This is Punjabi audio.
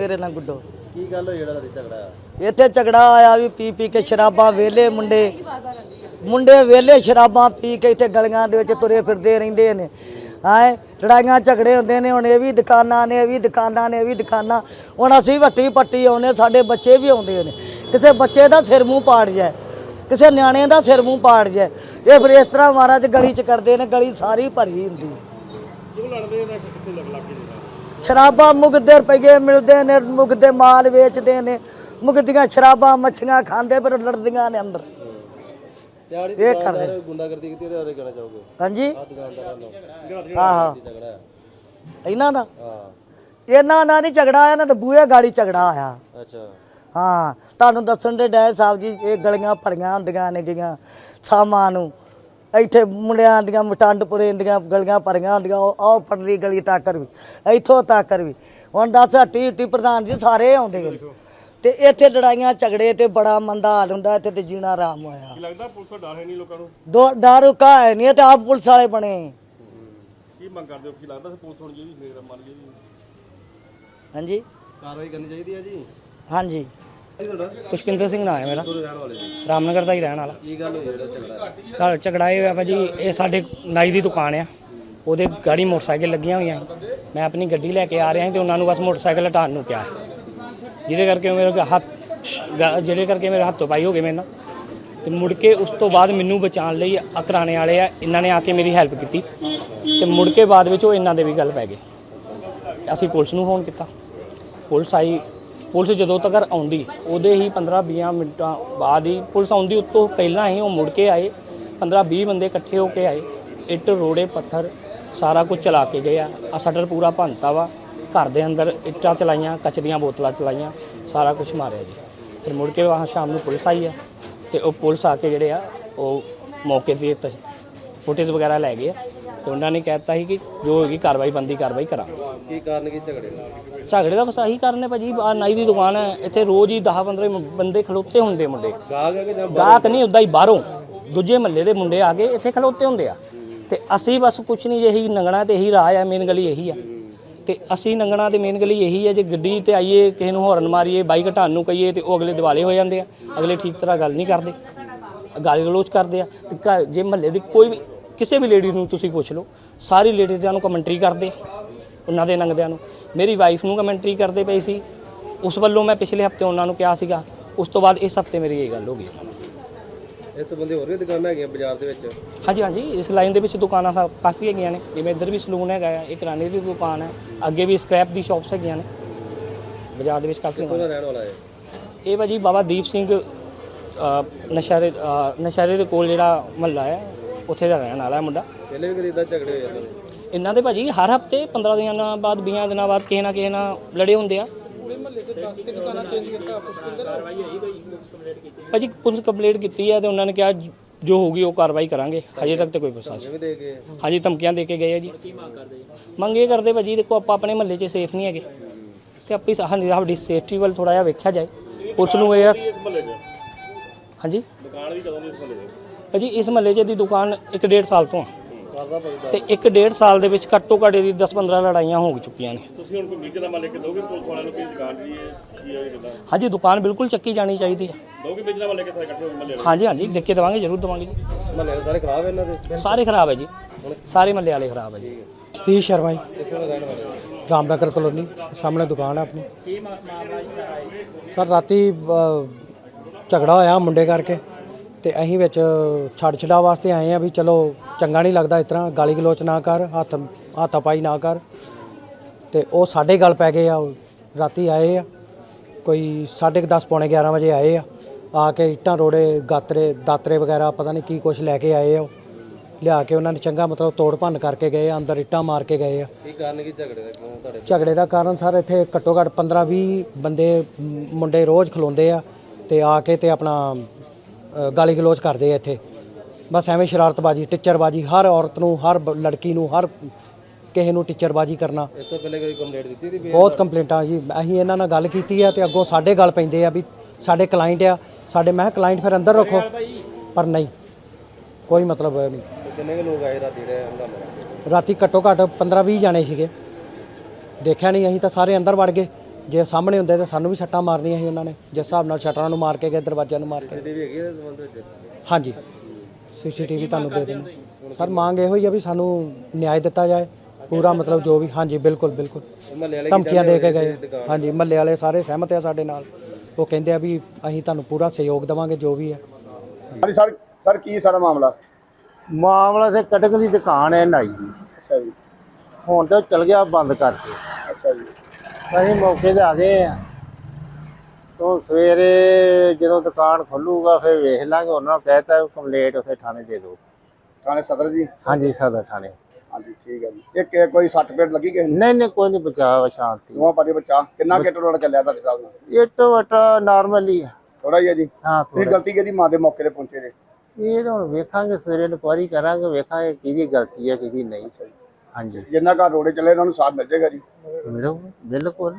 ਮੇਰੇ ਨਾਲ ਗੁੱਡੋ। ਕੀ ਗੱਲ ਹੋਈ ਜਿਹੜਾ ਤੁਹਾਡੀ ਝਗੜਾ ਇੱਥੇ ਝਗੜਾ ਆਇਆ ਵੀ ਪੀ ਪੀ ਕੇ ਸ਼ਰਾਬਾਂ ਵੇਲੇ ਮੁੰਡੇ। ਮੁੰਡੇ ਵੇਲੇ ਸ਼ਰਾਬਾਂ ਪੀ ਕੇ ਇੱਥੇ ਗਲੀਆਂ ਦੇ ਵਿੱਚ ਤੁਰੇ ਫਿਰਦੇ ਰਹਿੰਦੇ ਨੇ। ਹਾਏ ਲੜਾਈਆਂ ਝਗੜੇ ਹੁੰਦੇ ਨੇ। ਹੁਣ ਇਹ ਵੀ ਦੁਕਾਨਾਂ ਨੇ ਇਹ ਵੀ ਦੁਕਾਨਾਂ ਨੇ ਇਹ ਵੀ ਦੁਕਾਨਾਂ। ਹੁਣ ਅਸੀਂ ਵੱਟੀ ਪੱਟੀ ਆਉਂਦੇ ਸਾਡੇ ਬੱਚੇ ਵੀ ਆਉਂਦੇ ਨੇ। ਕਿਸੇ ਬੱਚੇ ਦਾ ਸਿਰ ਮੂੰਹ ਪਾੜ ਜਾਏ ਕਿਸੇ ਨਿਆਣੇ ਦਾ ਸਿਰ ਮੂੰਹ ਪਾੜ ਜਾਏ। ਇਹ ਫਿਰ ਇਸ ਤਰ੍ਹਾਂ ਮਹਾਰਾਜ ਗਲੀ 'ਚ ਕਰਦੇ ਨੇ ਗਲੀ ਸਾਰੀ ਭਰੀ ਹੁੰਦੀ। ਹੈ ਸ਼ਰਾਬਾਂ ਮੁਗਦੇ ਰੁਪਏ ਮਿਲਦੇ ਨੇ ਮੁਗਦੇ ਮਾਲ ਵੇਚਦੇ ਨੇ। ਮੁਗਦੀਆਂ ਸ਼ਰਾਬਾਂ ਮੱਛੀਆਂ ਖਾਂਦੇ ਪਰ ਲੜਦੀਆਂ ਨੇ ਅੰਦਰ। ਇਹ ਕਰਦੇ ਗੁੰਡਾਗਰਦੀ ਕੀਤੀ ਉਹਦੇ ਬਾਰੇ ਕਹਿਣਾ ਚਾਹੋਗੇ? ਹਾਂਜੀ? ਇਹਨਾਂ ਦਾ? ਇਹਨਾਂ ਦਾ ਨਹੀਂ ਝਗੜਾ ਆਇਆ ਨਾ ਤਾਂ ਬੂਹੇ ਗਾੜੀ ਝਗੜਾ ਆਇਆ ਅੱਛਾ। ਹਾਂ ਤੁਹਾਨੂੰ ਦੱਸਣ ਦੇ ਡੈ ਸਾਹਿਬ ਜੀ ਇਹ ਗਲੀਆਂ ਭਰੀਆਂ ਹੁੰਦੀਆਂ ਨੇ ਜੀਆਂ ਸ਼ਾਮਾਂ ਨੂੰ। ਇੱਥੇ ਮੁੰਡਿਆਂ ਦੀਆਂ ਮਟੰਡਪੁਰੇ ਦੀਆਂ ਗਲੀਆਂ ਭਰੀਆਂ ਹੁੰਦੀਆਂ ਉਹ ਆਹ ਪਰਲੀ ਗਲੀ ਤੱਕਰ ਵੀ ਇੱਥੋਂ ਤੱਕਰ ਵੀ। ਹੁਣ ਦੱਸ ਹੱਟੀ ਹੱਟੀ ਪ੍ਰਧਾਨ ਜੀ ਸਾਰੇ ਆਉਂਦੇ ਨੇ। ਤੇ ਇੱਥੇ ਲੜਾਈਆਂ ਝਗੜੇ ਤੇ ਬੜਾ ਮੰਦਾ ਹਾਲ ਹੁੰਦਾ ਇੱਥੇ ਤੇ ਜੀਣਾ ਆਰਾਮ ਹੋਇਆ। ਲੱਗਦਾ ਪੁਲਿਸ ਡਰ ਹੈ ਨਹੀਂ ਲੋਕਾਂ ਨੂੰ? ਦੋ ਡਰ ਕਾਇ ਨਹੀਂ ਇਹ ਤੇ ਆਪ ਪੁਲਿਸ ਵਾਲੇ ਬਣੇ। ਕੀ ਮੰਗ ਕਰਦੇ ਹੋ? ਕੀ ਲੱਗਦਾ ਪੁਲਿਸ ਹੁਣ ਜਿਹੜੀ ਮੇਰਾ ਮੰਨ ਗਈ ਹਾਂਜੀ? ਕਾਰਵਾਈ ਕਰਨੀ ਚਾਹੀਦੀ ਹੈ ਜੀ। ਹਾਂਜੀ। ਕੀ ਪੁਸ਼ਪਿੰਦਰ ਸਿੰਘ ਨਾਮ ਹੈ ਮੇਰਾ। ਰਾਮਨਗਰ ਦਾ ਹੀ ਰਹਿਣ ਵਾਲਾ। ਕੀ ਗੱਲ ਹੋਈ ਜਿਹੜਾ ਝਗੜਾ ਘਰ ਝਗੜਾ ਇਹ ਹੋਇਆ ਭਾਜੀ ਇਹ ਸਾਡੇ ਨਾਈ ਦੀ ਦੁਕਾਨ ਆ। ਉਹਦੇ ਗਾੜੀ ਮੋਟਰਸਾਈਕਲ ਲੱਗੀਆਂ ਹੋਈਆਂ। ਸੀ। ਮੈਂ ਆਪਣੀ ਗੱਡੀ ਲੈ ਕੇ ਆ ਰਿਹਾ ਸੀ ਤੇ ਉਹਨਾਂ ਨੂੰ ਬਸ ਮੋਟਰਸਾਈਕਲ ਹਟਾਉਣ ਨੂੰ ਕਿਹਾ। ਜਿਹਦੇ ਕਰਕੇ ਮੇਰੇ ਹੱਥ ਗ- ਜਿਹਦੇ ਕਰਕੇ ਮੇਰੇ ਹੱਥੋਂ ਪਾਈ ਹੋ ਗਏ ਮੇਰੇ ਨਾਲ। ਤੇ ਮੁੜ ਕੇ ਉਸ ਤੋਂ ਬਾਅਦ ਮੈਨੂੰ ਬਚਾਉਣ ਲਈ ਅਕਰਾਣੇ ਵਾਲੇ ਆ, ਇਹਨਾਂ ਨੇ ਆ ਕੇ ਮੇਰੀ ਹੈਲਪ ਕੀਤੀ। ਤੇ ਮੁੜ ਕੇ ਬਾਅਦ ਵਿੱਚ ਉਹ ਇਹਨਾਂ ਦੇ ਵੀ ਗੱਲ ਪੈ ਗਏ। ਅਸੀਂ ਪੁਲਿਸ ਨੂੰ ਫੋਨ ਕੀਤਾ। ਪੁਲਿਸ ਆਈ ਪੁਲਿਸ ਜਦੋਂ ਤੱਕ ਆਉਂਦੀ, ਉਹਦੇ ਹੀ 15-20 ਮਿੰਟਾਂ ਬਾਅਦ ਹੀ ਪੁਲਿਸ ਆਉਂਦੀ, ਉਤੋਂ ਪਹਿਲਾਂ ਹੀ ਉਹ ਮੁੜ ਕੇ ਆਏ। 15-20 ਬੰਦੇ ਇਕੱਠੇ ਹੋ ਕੇ ਆਏ। ਇੱਟ, ਰੋੜੇ, ਪੱਥਰ ਸਾਰਾ ਕੁਝ ਚਲਾ ਕੇ ਗਏ ਆ। ਆ ਸ਼ਟਰ ਪੂਰਾ ਭੰਨਤਾ ਵਾ। ਘਰ ਦੇ ਅੰਦਰ ਇੱਟਾਂ ਚਲਾਈਆਂ, ਕੱਚ ਦੀਆਂ ਬੋਤਲਾਂ ਚਲਾਈਆਂ, ਸਾਰਾ ਕੁਝ ਮਾਰਿਆ ਜੀ। ਫਿਰ ਮੁੜ ਕੇ ਵਾਹ ਸ਼ਾਮ ਨੂੰ ਪੁਲਿਸ ਆਈ ਆ ਤੇ ਉਹ ਪੁਲਿਸ ਆ ਕੇ ਜਿਹੜੇ ਆ, ਉਹ ਮੌਕੇ ਤੇ ਫੁਟੇਜ ਵਗੈਰਾ ਲੈ ਗਏ ਆ। ਤੇ ਉਹਨਾਂ ਨੇ ਕਹਿਤਾ ਸੀ ਕਿ ਜੋ ਹੋਏਗੀ ਕਾਰਵਾਈ ਬੰਦੀ ਕਾਰਵਾਈ ਕਰਾਂਗੇ। ਕੀ ਕਾਰਨ ਕੀ ਝਗੜੇ ਦਾ ਝਗੜੇ ਦਾ ਬਸ ਆਹੀ ਕਾਰਨ ਹੈ ਭਾਜੀ ਆ ਨਾਈ ਦੀ ਦੁਕਾਨ ਹੈ ਇੱਥੇ ਰੋਜ਼ ਹੀ 10 15 ਬੰਦੇ ਖਲੋਤੇ ਹੁੰਦੇ ਮੁੰਡੇ। ਗਾਹਕ ਹੈ ਕਿ ਜਾਂ ਗਾਹਕ ਨਹੀਂ ਉਦਾਂ ਹੀ ਬਾਹਰੋਂ। ਦੂਜੇ ਮਹੱਲੇ ਦੇ ਮੁੰਡੇ ਆ ਕੇ ਇੱਥੇ ਖਲੋਤੇ ਹੁੰਦੇ ਆ। ਤੇ ਅਸੀਂ ਬਸ ਕੁਛ ਨਹੀਂ ਇਹੀ ਨੰਗਣਾ ਤੇ ਇਹੀ ਰਾਹ ਆ ਮੇਨ ਗਲੀ ਇਹੀ ਆ। ਤੇ ਅਸੀਂ ਨੰਗਣਾ ਤੇ ਮੇਨ ਗਲੀ ਇਹੀ ਹੈ ਜੇ ਗੱਡੀ ਤੇ ਆਈਏ ਕਿਸੇ ਨੂੰ ਹੌਰਨ ਮਾਰੀਏ ਬਾਈਕ ਹਟਾਉਣ ਨੂੰ ਕਹੀਏ ਤੇ ਉਹ ਅਗਲੇ ਦਿਵਾਲੇ ਹੋ ਜਾਂਦੇ ਆ। ਅਗਲੇ ਠੀਕ ਤਰ੍ਹਾਂ ਗੱਲ ਨਹੀਂ ਕਰਦੇ। ਗਾਲੀ ਗਲੋਚ ਕਰਦੇ ਆ। ਤੇ ਘਰ- ਜੇ ਮਹੱਲੇ ਦੀ ਕੋਈ ਵੀ ਕਿਸੇ ਵੀ ਲੇਡੀ ਨੂੰ ਤੁਸੀਂ ਪੁੱਛ ਲਓ ਸਾਰੀ ਲੇਡੀਜ਼ਾਂ ਨੂੰ ਕਮੈਂਟਰੀ ਕਰਦੇ ਉਹਨਾਂ ਦੇ ਨੰਗਦਿਆਂ ਨੂੰ। ਮੇਰੀ ਵਾਈਫ ਨੂੰ ਕਮੈਂਟਰੀ ਕਰਦੇ ਪਈ ਸੀ ਉਸ ਵੱਲੋਂ ਮੈਂ ਪਿਛਲੇ ਹਫ਼ਤੇ ਉਹਨਾਂ ਨੂੰ ਕਿਹਾ ਸੀਗਾ ਉਸ ਤੋਂ ਬਾਅਦ ਇਸ ਹਫ਼ਤੇ ਮੇਰੀ ਇਹ ਗੱਲ ਹੋ ਗਈ। ਇਸ ਸੰਬੰਧੀ ਹੋਰ ਵੀ ਦੁਕਾਨਾਂ ਹੈਗੀਆਂ ਬਾਜ਼ਾਰ ਦੇ ਵਿੱਚ? ਹਾਂਜੀ ਹਾਂਜੀ ਇਸ ਲਾਈਨ ਦੇ ਵਿੱਚ ਦੁਕਾਨਾਂ ਕਾਫੀ ਹੈਗੀਆਂ ਨੇ। ਜਿਵੇਂ ਇੱਧਰ ਵੀ ਸਲੂਨ ਹੈਗਾ ਆ ਇਹ ਕਿਰਾਣੇ ਦੀ ਦੁਕਾਨ ਹੈ ਅੱਗੇ ਵੀ ਸਕ੍ਰੈਪ ਦੀ ਸ਼ਾਪਸ ਹੈਗੀਆਂ ਨੇ। ਬਾਜ਼ਾਰ ਦੇ ਵਿੱਚ ਕਾਫੀ ਕਿੱਥੋਂ ਦਾ ਰਹਿਣ ਵਾਲਾ ਹੈ ਇਹ ਭਾਜੀ ਬਾਬਾ ਦੀਪ ਸਿੰਘ ਨਸ਼ਹਿਰੇ ਨਸ਼ਹਿਰੇ ਦੇ ਕੋਲ ਜਿਹੜਾ ਮਹੱਲਾ ਹੈ ਉੱਥੇ ਦਾ ਰਹਿਣ ਵਾਲਾ ਹੈ ਮੁੰਡਾ। ਪਹਿਲੇ ਵੀ ਕਦੀ ਇਦਾਂ ਝਗੜੇ ਹੋਏ ਇਹਨਾਂ ਦੇ ਭਾਜੀ ਹਰ ਹਫ਼ਤੇ 15 ਦਿਨਾਂ ਬਾਅਦ 20 ਦਿਨਾਂ ਬਾਅਦ ਕਿਸੇ ਨਾ ਕਿਸੇ ਨਾਲ ਲੜੇ ਹੁੰਦੇ ਆ। ਭਾਜੀ ਪੁਲਿਸ ਕੰਪਲੇਂਟ ਕੀਤੀ ਹੈ ਤੇ ਉਹਨਾਂ ਨੇ ਕਿਹਾ ਜੋ ਹੋਊਗੀ ਉਹ ਕਾਰਵਾਈ ਕਰਾਂਗੇ। ਹਜੇ ਤੱਕ ਤੇ ਕੋਈ ਪ੍ਰਸ਼ਾਸਨ ਜਿਵੇਂ ਦੇ ਕੇ ਹਾਂਜੀ ਧਮਕੀਆਂ ਦੇ ਕੇ ਗਏ ਆ ਜੀ। ਮੰਗ ਇਹ ਕਰਦੇ ਭਾਜੀ ਦੇਖੋ ਆਪਾਂ ਆਪਣੇ ਮਹੱਲੇ 'ਚ ਸੇਫ ਨਹੀਂ ਹੈਗੇ। ਤੇ ਆਪਣੀ ਸਾਡੀ ਸਾਡੀ ਸੇਫਟੀ ਵੱਲ ਥੋੜਾ ਜਿਹਾ ਵੇਖਿਆ ਜਾਏ। ਪੁਲਿਸ ਨੂੰ ਇਹ ਆ- ਇਸ ਮਹੱਲੇ 'ਚ? ਹਾਂਜੀ? ਦੁਕਾਨ ਵੀ ਕਦੋਂ ਦੀ ਇਸ ਮਹੱਲੇ 'ਚ? ਭਾਜੀ ਇਸ ਮਹੱਲੇ 'ਚ ਦੀ ਦੁਕਾਨ 1.5 ਸਾਲ ਤੋਂ ਆ। ਤੇ 1.5 ਸਾਲ ਦੇ ਵਿੱਚ ਘੱਟੋ ਘੱਟ ਦੀ 10-15 ਲੜਾਈਆਂ ਹੋ ਚੁੱਕੀਆਂ ਨੇ। ਤੁਸੀਂ ਹੁਣ ਕੋਈ ਵੀਜ਼ਨਾਮਾ ਲੈ ਕੇ ਦੋਗੇ ਪੁਲਿਸ ਵਾਲਿਆਂ ਨੂੰ ਕਿ ਦੁਕਾਨ ਦੀ ਹੈ ਕੀ ਹੈ ਕਿਦਾਂ ਹਾਂਜੀ ਦੁਕਾਨ ਬਿਲਕੁਲ ਚੱਕੀ ਜਾਣੀ ਚਾਹੀਦੀ ਹੈ ਦੋਗੇ ਵੀਜ਼ਨਾਮਾ ਲੈ ਕੇ ਸਾਰੇ ਇਕੱਠੇ ਹੋ ਕੇ ਮਹੱਲੇ ਹਾਂਜੀ ਹਾਂਜੀ ਦੇਖ ਕੇ ਦੇਵਾਂਗੇ ਜ਼ਰੂਰ ਦੇਵਾਂਗੇ ਜੀ। ਮਹੱਲੇ ਦੇ ਸਾਰੇ ਖਰਾਬ ਹੈ ਇਹਨਾਂ ਦੇ? ਸਾਰੇ ਖਰਾਬ ਹੈ ਜੀ। ਸਾਰੇ ਮਹੱਲੇ ਵਾਲੇ ਖਰਾਬ ਹੈ ਜੀ। ਸਤੀਸ਼ ਸ਼ਰਮਾ ਜੀ? ਰਾਮਨਗਰ ਕਲੋਨੀ ਸਾਹਮਣੇ ਦੁਕਾਨ ਹੈ ਆਪਣੀ। ਸਰ ਰਾਤੀ ਝਗੜਾ ਹੋਇਆ ਮੁੰਡੇ ਕਰਕੇ। ਤੇ ਅਸੀਂ ਵਿੱਚ ਛੱਡ ਛਡਾ ਵਾਸਤੇ ਆਏ ਆ ਵੀ ਚਲੋ ਚੰਗਾ ਨਹੀਂ ਲੱਗਦਾ ਇਸ ਤਰ੍ਹਾਂ ਗਾਲੀ ਗਲੋਚ ਨਾ ਕਰ ਹੱਥ ਹੱਥਾਪਾਈ ਨਾ ਕਰ। ਤੇ ਉਹ ਸਾਡੇ ਗੱਲ ਪੈ ਗਏ ਆ ਰਾਤੀ ਆਏ ਆ ਕੋਈ 10:30 ਪੌਣੇ 11 ਵਜੇ ਆਏ ਆ। ਆ ਕੇ ਇੱਟਾਂ ਰੋੜੇ ਗਾਤਰੇ ਦਾਤਰੇ ਵਗੈਰਾ ਪਤਾ ਨਹੀਂ ਕੀ ਕੁਝ ਲੈ ਕੇ ਆਏ ਆ। ਲਿਆ ਕੇ ਉਹਨਾਂ ਨੇ ਚੰਗਾ ਮਤਲਬ ਤੋੜ ਭੰਨ ਕਰਕੇ ਗਏ ਆ ਅੰਦਰ ਇੱਟਾਂ ਮਾਰ ਕੇ ਗਏ ਆ। ਕੀ ਕਾਰਨ ਕੀ ਝਗੜੇ ਦਾ ਕਿਉਂ ਤੁਹਾਡੇ ਝਗੜੇ ਦਾ ਕਾਰਨ ਸਰ ਇੱਥੇ ਘੱਟੋ ਘੱਟ 15 20 ਬੰਦੇ ਮੁੰਡੇ ਰੋਜ਼ ਖਲੋਂਦੇ ਆ ਤੇ ਆ ਕੇ ਤੇ ਆਪਣਾ ਗਾਲੀ ਗਲੋਚ ਕਰਦੇ ਆ ਇੱਥੇ। ਬਸ ਐਵੇਂ ਸ਼ਰਾਰਤਬਾਜੀ ਟਿੱਚਰਬਾਜੀ ਹਰ ਔਰਤ ਨੂੰ ਹਰ ਬ- ਲੜਕੀ ਨੂੰ ਹਰ ਕਿਸੇ ਨੂੰ ਟਿੱਚਰਬਾਜੀ ਕਰਨਾ। ਇਸ ਤੋਂ ਪਹਿਲੇ ਕੋਈ ਕੰਪਲੇਂਟ ਦਿੱਤੀ ਸੀ ਬਹੁਤ ਕੰਪਲੇਂਟਾਂ ਜੀ। ਅਸੀਂ ਇਹਨਾਂ ਨਾਲ ਗੱਲ ਕੀਤੀ ਆ ਤੇ ਅੱਗੋਂ ਸਾਡੇ ਗੱਲ ਪੈਂਦੇ ਆ ਵੀ ਸਾਡੇ ਕਲਾਇੰਟ ਆ। ਸਾਡੇ ਮੈਂ ਕਲਾਇੰਟ ਫਿਰ ਅੰਦਰ ਰੱਖੋ। ਪਰ ਨਹੀਂ। ਕੋਈ ਮਤਲਬ ਨਹੀਂ। ਕਿੰਨੇ ਕੁ ਲੋਕ ਆਏ ਰਾਤੀ ਜਿਹੜੇ ਹੰਗਾਮਾ ਰਾਤੀ ਘੱਟੋ ਘੱਟ 15 20 ਜਾਣੇ ਸੀਗੇ। ਦੇਖਿਆ ਨਹੀਂ ਅਸੀਂ ਤਾਂ ਸਾਰੇ ਅੰਦਰ ਵੜ ਗਏ। ਜੇ ਸਾਹਮਣੇ ਹੁੰਦੇ ਤਾਂ ਸਾਨੂੰ ਵੀ ਸੱਟਾਂ ਮਾਰਨੀਆਂ ਸੀ ਉਹਨਾਂ ਨੇ। ਜਿਸ ਹਿਸਾਬ ਨਾਲ ਸ਼ਟਰਾਂ ਨੂੰ ਮਾਰ ਕੇ ਗਏ ਦਰਵਾਜ਼ਿਆਂ ਨੂੰ ਮਾਰ ਕੇ ਸੀਸੀਟੀਵੀ ਹੈਗੀ ਇਹਦੇ ਸੰਬੰਧ ਵਿੱਚ? ਹਾਂਜੀ। ਸੀਸੀਟੀਵੀ ਤੁਹਾਨੂੰ ਦੇ ਦੇਣਾ ਸਰ ਮੰਗ ਇਹੋ ਹੀ ਆ ਵੀ ਸਾਨੂੰ ਨਿਆਂ ਦਿੱਤਾ ਜਾਏ। ਪੂਰਾ ਮਤਲਬ ਜੋ ਵੀ ਹਾਂਜੀ ਬਿਲਕੁਲ ਬਿਲਕੁਲ। ਮਹੱਲੇ ਵਾਲੇ ਧਮਕੀਆਂ ਦੇ ਕੇ ਗਏ। ਹਾਂਜੀ ਮਹੱਲੇ ਵਾਲੇ ਸਾਰੇ ਸਹਿਮਤ ਆ ਸਾਡੇ ਨਾਲ। ਉਹ ਕਹਿੰਦੇ ਆ ਵੀ ਅਸੀਂ ਤੁਹਾਨੂੰ ਪੂਰਾ ਸਹਿਯੋਗ ਦੇਵਾਂਗੇ ਜੋ ਵੀ ਹੈ ਹਾਂਜੀ ਸਰ ਸਰ ਕੀ ਸਾਰਾ ਮਾਮਲਾ? ਮਾਮਲਾ ਤੇ ਕਟਕ ਦੀ ਦੁਕਾਨ ਹੈ ਨਾਈ ਦੀ। ਅੱਛਾ ਜੀ। ਹੁਣ ਤਾਂ ਚਲ ਗਿਆ ਬੰਦ ਕਰਕੇ। ਅਸੀਂ ਮੌਕੇ ਤੇ ਆ ਗਏ ਆ। ਤੋਂ ਸਵੇਰੇ ਜਦੋਂ ਦੁਕਾਨ ਖੁੱਲੂਗਾ ਫਿਰ ਵੇਖ ਲਾਂਗੇ। ਉਹਨਾਂ ਨੂੰ ਕਹਿਤਾ ਕੰਪਲੀਟ ਉੱਥੇ ਥਾਣੇ ਦੇ ਦਿਓ। ਥਾਣੇ ਸਦਰ ਜੀ? ਹਾਂਜੀ ਸਦਰ ਥਾਣੇ। ਹਾਂਜੀ ਠੀਕ ਹੈ ਜੀ। ਇੱਕ ਕੋਈ ਸੱਟ ਪੇਟ ਲੱਗੀ ਨੂੰ? ਨਹੀਂ ਨਹੀਂ ਕੋਈ ਨਹੀਂ ਬਚਾਅ ਸ਼ਾਂਤੀ। ਦੋਵਾਂ ਪਾਸੇ ਬੱਚਾ। ਕਿੰਨਾ ਕਿਟ ਰੋੜਾ ਚੱਲਿਆ ਤੁਹਾਡੇ ਹਿਸਾਬ ਨਾਲ? ਇਹ ਤੋਂ ਵਟਾ ਨਾਰਮਲੀ ਥੋੜਾ ਹੀ ਹੈ ਜੀ। ਹਾਂ ਥੋੜ੍ਹਾ। ਗਲਤੀ ਕਿਹਦੀ ਮਾਂ ਦੇ ਮੌਕੇ ਤੇ ਪਹੁੰਚੇ ਜੇ? ਇਹ ਤਾਂ ਹੁਣ ਵੇਖਾਂਗੇ ਸਵੇਰੇ ਇਨਕੁਆਰੀ ਕਰਾਂਗੇ ਵੇਖਾਂਗੇ ਕਿਹਦੀ ਗਲਤੀ ਹੈ ਕਿਹਦੀ ਨਹੀਂ। ਹਾਂਜੀ। ਜਿੰਨਾ ਘਰ ਰੋੜੇ ਚੱਲੇ ਇਹਨਾਂ ਨੂੰ ਸਾਥ ਮਿਲ ਜਾਏਗਾ ਜੀ ਮਿਲੋ ਬਿਲਕੁਲ।